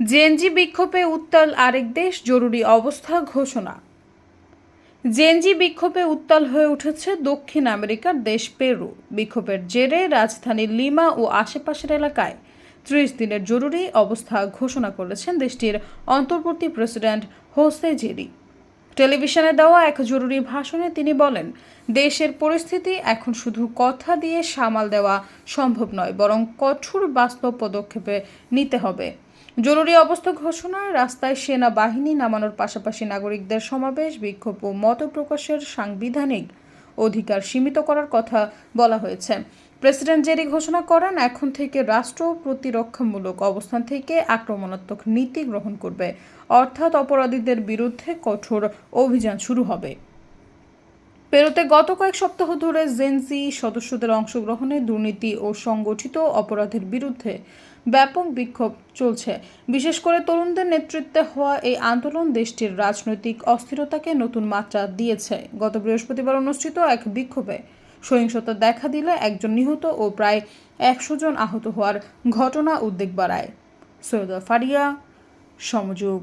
Gen Z বিক্ষোভে উত্তাল আরেক দেশ জরুরি অবস্থা ঘোষণা। জেনজি বিক্ষোভে উত্তাল হয়ে উঠেছে দক্ষিণ আমেরিকার দেশ পেরু। বিক্ষোভের জেরে রাজধানী লিমা ও আশেপাশের এলাকায় ত্রিশ দিনের জরুরি অবস্থা ঘোষণা করেছেন দেশটির অন্তর্বর্তী প্রেসিডেন্ট হোসে জেরি। টেলিভিশনে দেওয়া এক জরুরি ভাষণে তিনি বলেন, দেশের পরিস্থিতি এখন শুধু কথা দিয়ে সামাল দেওয়া সম্ভব নয়, বরং কঠোর বাস্তব পদক্ষেপে নিতে হবে। জরুরি অবস্থা ঘোষণায় রাস্তায় সেনাবাহিনী নামানোর পাশাপাশি নাগরিকদের সমাবেশ, বিক্ষোভ ও মত প্রকাশের সাংবিধানিক অধিকার সীমিত করার কথা বলা হয়েছে। প্রেসিডেন্ট জেরি ঘোষণা করেন, এখন থেকে রাষ্ট্র প্রতিরক্ষামূলক অবস্থান থেকে আক্রমণাত্মক নীতি গ্রহণ করবে। অর্থাৎ অপরাধীদের বিরুদ্ধে কঠোর অভিযান শুরু হবে। পেরুতে গত কয়েক সপ্তাহ ধরে জেনজি সদস্যদের অংশগ্রহণে দুর্নীতি ও সংগঠিত অপরাধের বিরুদ্ধে ব্যাপক বিক্ষোভ চলছে। বিশেষ করে তরুণদের নেতৃত্বে হওয়া এই আন্দোলন দেশটির রাজনৈতিক অস্থিরতাকে নতুন মাত্রা দিয়েছে। গত বৃহস্পতিবার অনুষ্ঠিত এক বিক্ষোভে সহিংসতা দেখা দিলে একজন নিহত ও প্রায় একশো জন আহত হওয়ার ঘটনা উদ্বেগ বাড়ায়। সৈয়দা ফারিয়া, সমযোগ।